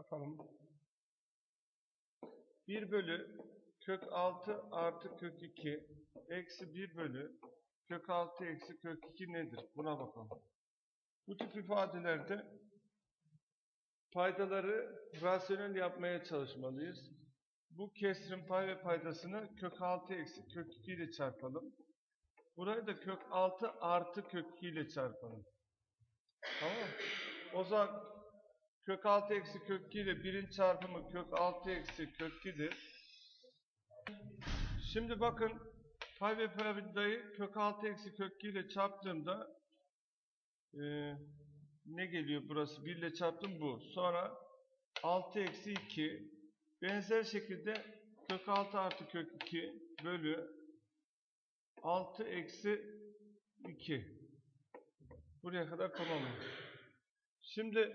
Bakalım. 1 bölü kök 6 artı kök 2 eksi 1 bölü kök 6 eksi kök 2 nedir? Buna bakalım. Bu tip ifadelerde paydaları rasyonel yapmaya çalışmalıyız. Bu kesrin pay ve paydasını kök 6 eksi kök 2 ile çarpalım. Burayı da kök 6 artı kök 2 ile çarpalım. Tamam? O zaman kök 6 eksi kök 2 ile 1'in çarpımı kök 6 eksi kök 2'dir. Şimdi bakın pay ve paydayı kök 6 eksi kök 2 ile çarptığımda eee, ne geliyor burası? 1 ile çarptım bu. Sonra 6 eksi 2 benzer şekilde kök 6 artı kök 2 bölü 6 eksi 2 buraya kadar tamam mı? Şimdi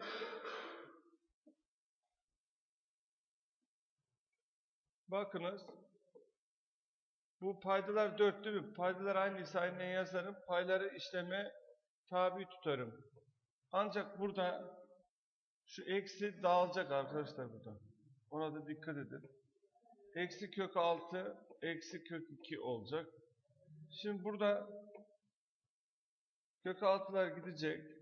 bakınız bu paydalar 4 değil mi? Paydalar aynıysa aynı yazarım. Payları işleme tabi tutarım. Ancak burada şu eksi dağılacak arkadaşlar burada. Ona da dikkat edin. Eksi kök 6 eksi kök 2 olacak. Şimdi burada kök 6'lar gidecek.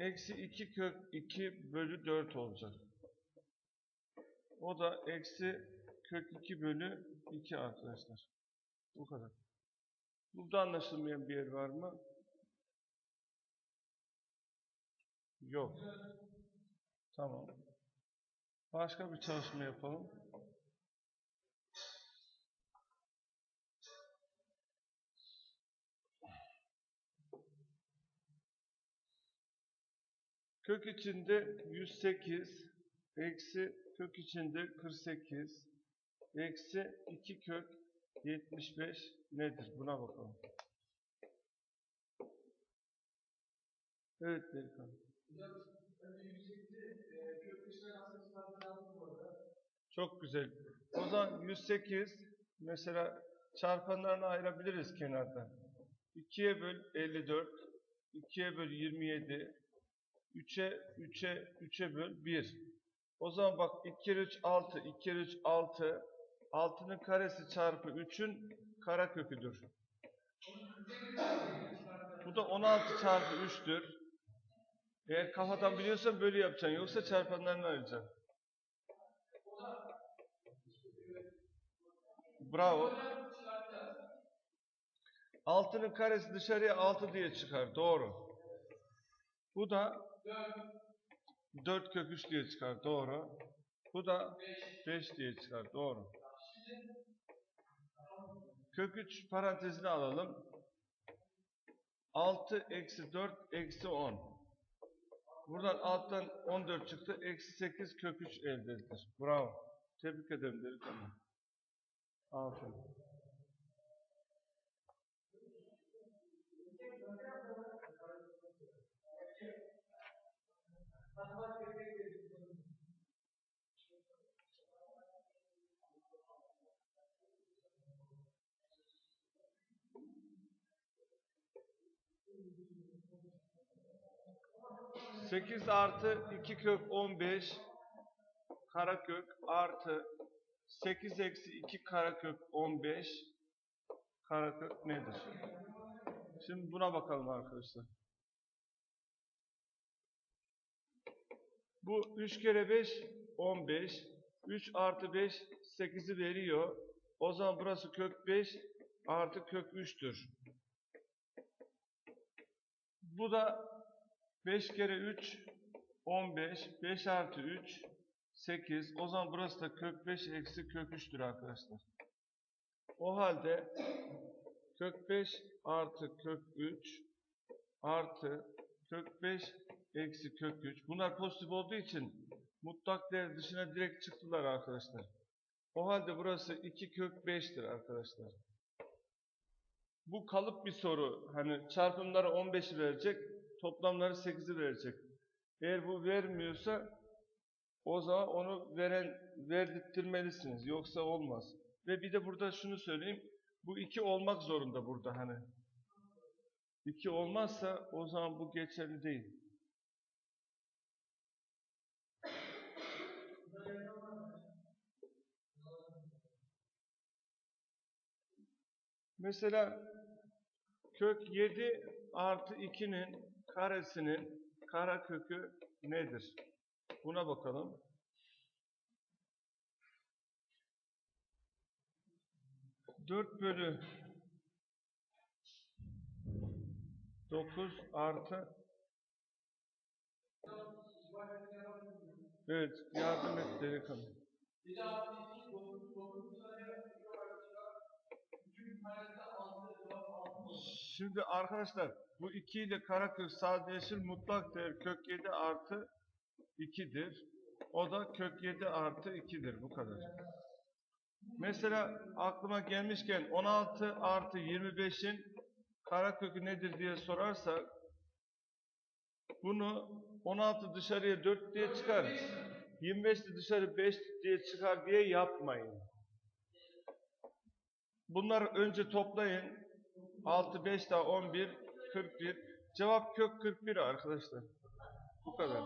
Eksi 2 kök 2 bölü 4 olacak. O da eksi kök 2 bölü 2 arkadaşlar. Bu kadar. Burada anlaşılmayan bir yer var mı? Yok. Tamam. Başka bir çalışma yapalım. Kök içinde 108 eksi kök içinde 48 eksi 2 kök 75 nedir? Buna bakalım. Evet Delikanlı. Çok güzel. O zaman 108 mesela çarpanlarını ayırabiliriz kenarda. 2'ye böl 54, 2'ye böl 27, 3'e 3'e 3'e böl 1. O zaman bak 2 kere 3 6, 2 kere 3 6. 6'nın karesi çarpı 3'ün kareköküdür. Bu da 16 çarpı 3'tür. Eğer kafadan biliyorsan böyle yapacaksın. Yoksa çarpanlarını arayacaksın. Bravo. 6'nın karesi dışarıya 6 diye çıkar. Doğru. Bu da 4 kök 3 diye çıkar. Doğru. Bu da 5 diye çıkar. Doğru. Kök 3 parantezine alalım. 6 eksi 4 eksi 10. Buradan alttan 14 çıktı. Eksi 8 kök 3 elde edilir. Bravo. Tebrik ederim. Aferin. Sekiz artı iki kök on beş karekök artı 8 eksi 2 karekök 15 karekök nedir? Şimdi buna bakalım arkadaşlar. Bu 3 kere 5 15. 3 artı 5 8'i veriyor. O zaman burası kök 5 artı kök 3'tür. Bu da 5 kere 3 15. 5 artı 3 8. O zaman burası da kök 5 eksi kök 3'tür arkadaşlar. O halde kök 5 artı kök 3 artı kök 5 eksi kök 3. Bunlar pozitif olduğu için mutlak değer dışına direkt çıktılar arkadaşlar. O halde burası 2 kök 5'tir arkadaşlar. Bu kalıp bir soru. Hani çarpımları 15'i verecek, toplamları 8'i verecek. Eğer bu vermiyorsa o zaman onu veren verdirtmelisiniz. Yoksa olmaz. Ve bir de burada şunu söyleyeyim. Bu iki olmak zorunda burada hani. İki olmazsa o zaman bu geçerli değil. Mesela kök 7 artı 2'nin karesinin karekökü nedir? Buna bakalım. Dört bölü 9 artı Evet, yardım et delikanlı. Şimdi arkadaşlar bu 2 ile karekök sadeleşir mutlak değer kök 7 artı 2'dir. O da kök 7 artı 2'dir bu kadar. Mesela aklıma gelmişken 16 artı 25'in karekökü nedir diye sorarsak bunu 16 dışarıya 4 diye çıkar. 25 de dışarı 5 diye çıkar diye yapmayın. Bunları önce toplayın. 6, 5 daha 11, 41. Cevap kök 41 arkadaşlar. Bu kadar.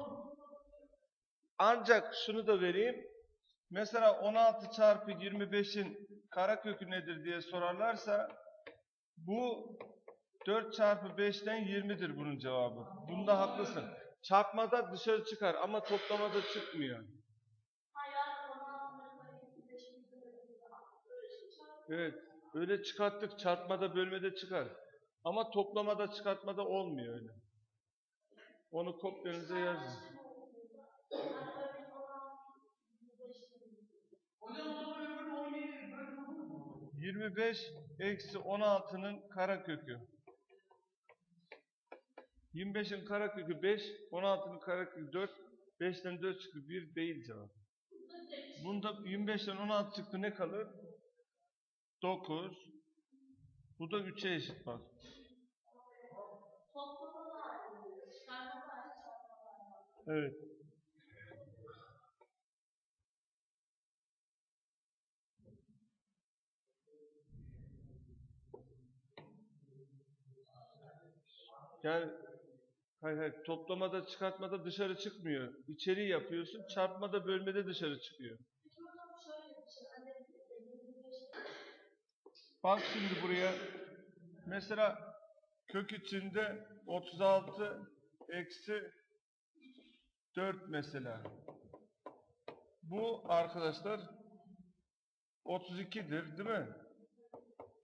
Ancak şunu da vereyim. Mesela 16 çarpı 25'in karekökü nedir diye sorarlarsa bu 4 çarpı 5'ten 20'dir bunun cevabı. Bunda haklısın. Çarpmada dışarı çıkar ama toplamada çıkmıyor. Evet. Öyle çıkarttık. Çarpmada bölmede çıkar. Ama toplamada çıkartmada olmuyor öyle. Onu kopyanıza yazın. 25 eksi 16'nın karekökü. 25'in karekökü 5, 16'nın karekökü 4, 5'ten 4 çıktı 1 değil cevap. Bunda 25'ten 16 çıktı ne kalır? 9. Bu da 3'e eşit bak. Evet. Yani hayır hayır toplamada çıkartmada dışarı çıkmıyor. İçeriği yapıyorsun. Çarpmada bölmede dışarı çıkıyor. Bak şimdi buraya. Mesela kök içinde 36 eksi 4 mesela. Bu arkadaşlar 32'dir değil mi?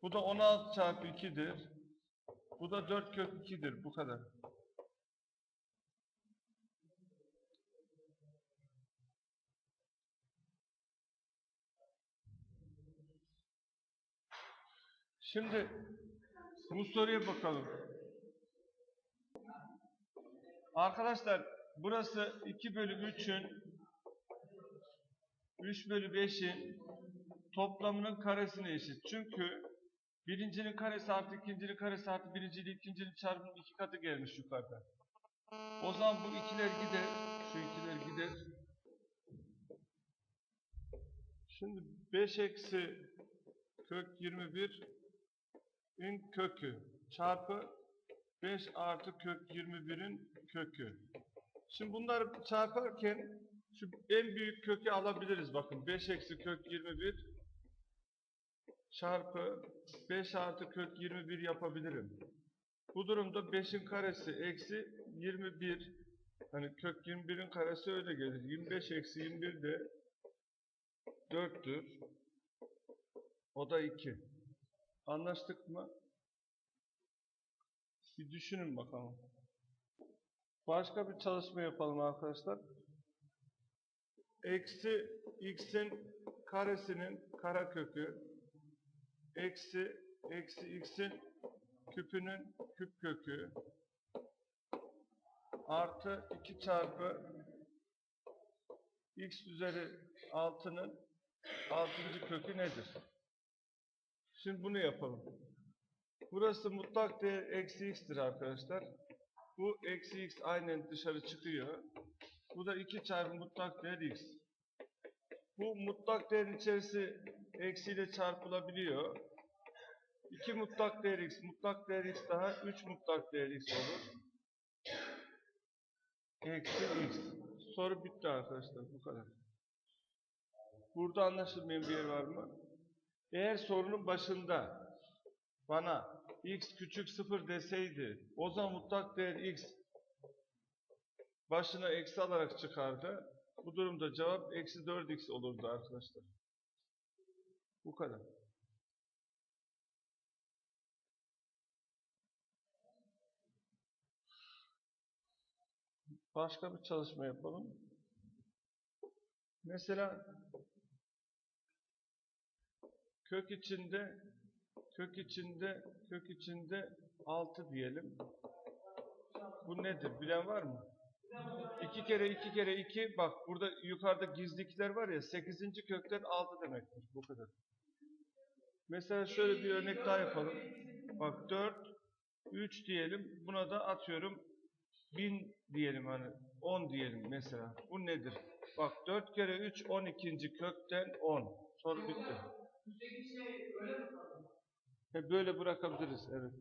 Bu da 16 çarpı 2'dir. Bu da 4 kök 2'dir. Bu kadar. Şimdi bu soruya bakalım. Arkadaşlar burası 2 bölü 3'ün 3 bölü 5'in toplamının karesine eşit. Çünkü birincinin karesi artı ikincinin karesi artı birinci ile ikincinin çarpımının iki katı gelmiş yukarıda. O zaman bu ikiler gider. Şu ikiler gider. Şimdi 5 eksi kök 21 in kökü çarpı 5 artı kök 21'in kökü. Şimdi bunları çarparken şu en büyük kökü alabiliriz. Bakın 5 eksi kök 21 çarpı 5 artı kök 21 yapabilirim. Bu durumda 5'in karesi eksi 21. Hani kök 21'in karesi öyle gelir. 25 eksi 21 de 4'tür. O da 2. Anlaştık mı? Bir düşünün bakalım. Başka bir çalışma yapalım arkadaşlar. Eksi x'in karesinin karekökü eksi eksi x'in küpünün küp kökü artı 2 çarpı x üzeri 6'nın 6. kökü nedir? Şimdi bunu yapalım. Burası mutlak değer eksi x'tir arkadaşlar. Bu eksi x aynen dışarı çıkıyor. Bu da 2 çarpı mutlak değer x. Bu mutlak değerin içerisi eksiyle çarpılabiliyor. 2 mutlak değer x, mutlak değer x daha 3 mutlak değer x olur. Eksi x. Soru bitti arkadaşlar. Bu kadar. Burada anlaşılmayan bir yer var mı? Eğer sorunun başında bana x küçük 0 deseydi o zaman mutlak değer x başına eksi alarak çıkardı. Bu durumda cevap eksi 4x olurdu arkadaşlar. Bu kadar. Başka bir çalışma yapalım. Mesela kök içinde kök içinde kök içinde 6 diyelim. Bu nedir? Bilen var mı? 2 kere 2 kere 2 bak burada yukarıda gizlilikler var ya 8. kökten 6 demektir. Bu kadar. Mesela şöyle bir örnek daha yapalım. Bak 4 3 diyelim. Buna da atıyorum 1000 diyelim hani 10 diyelim mesela. Bu nedir? Bak 4 kere 3 12. kökten 10. Soru bitti. He, böyle bırakabiliriz evet.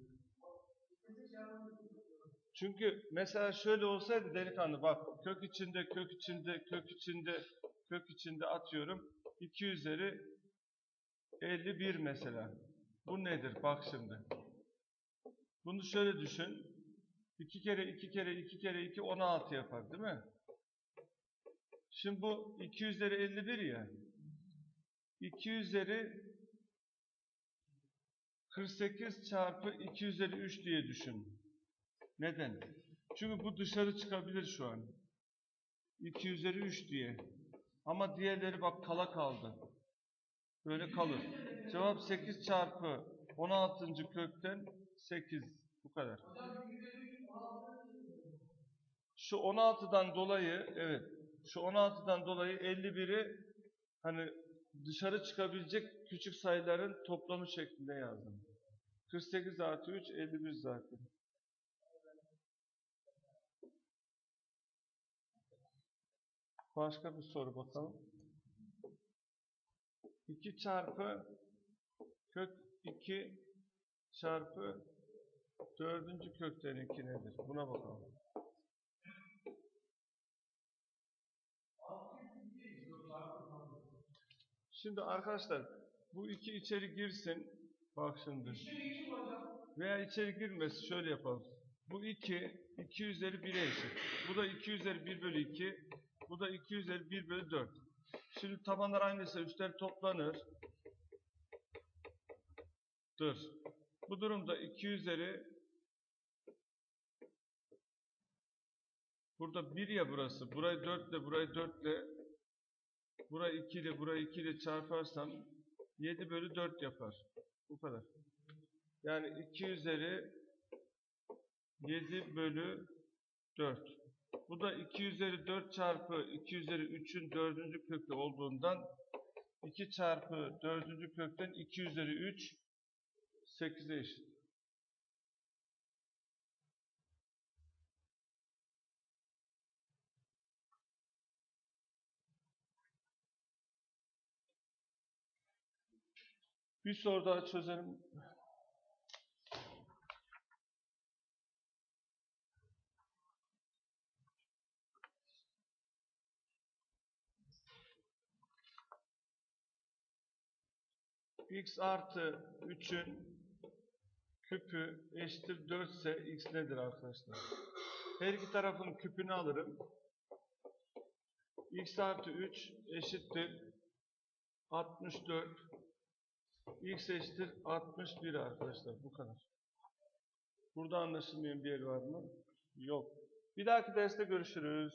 Çünkü mesela şöyle olsaydı delikanlı bak kök içinde kök içinde kök içinde kök içinde atıyorum 2 üzeri 51 mesela. Bu nedir? Bak şimdi. Bunu şöyle düşün. 2 kere 2 kere 2 kere 2 16 yapar değil mi? Şimdi bu 2 üzeri 51 ya. 2 üzeri 48 çarpı 2 üzeri 3 diye düşün. Neden? Çünkü bu dışarı çıkabilir şu an. 2 üzeri 3 diye. Ama diğerleri bak kala kaldı. Böyle kalır. Cevap 8 çarpı 16. kökten 8. Bu kadar. Şu 16'dan dolayı evet şu 16'dan dolayı 51'i hani dışarı çıkabilecek küçük sayıların toplamı şeklinde yazdım. 48 artı 3 51 zaten. Başka bir soru bakalım. 2 çarpı kök 2 çarpı dördüncü kökten 2 nedir? Buna bakalım. Şimdi arkadaşlar bu iki içeri girsin. Bak şimdi. Veya içeri girmesi şöyle yapalım. Bu 2, 2 üzeri 1'e eşit. Bu da 2 üzeri 1 bölü 2. Bu da 2 üzeri 1 bölü 4. Şimdi tabanlar aynıysa üstler toplanır. Dur. Bu durumda 2 üzeri Burada 1 ya burası. Burayı 4 ile burayı 4 ile burayı 2 ile burayı 2 ile çarparsam 7 bölü 4 yapar. Bu kadar. Yani 2 üzeri 7 bölü 4. Bu da 2 üzeri 4 çarpı 2 üzeri 3'ün 4. kökü olduğundan 2 çarpı 4. kökten 2 üzeri 3 8'e eşit. Bir soru daha çözelim. x artı 3'ün küpü eşittir 4 ise x nedir arkadaşlar? Her iki tarafın küpünü alırım. x artı 3 eşittir 64 x eşittir 61 arkadaşlar. Bu kadar. Burada anlaşılmayan bir yer var mı? Yok. Bir dahaki derste görüşürüz.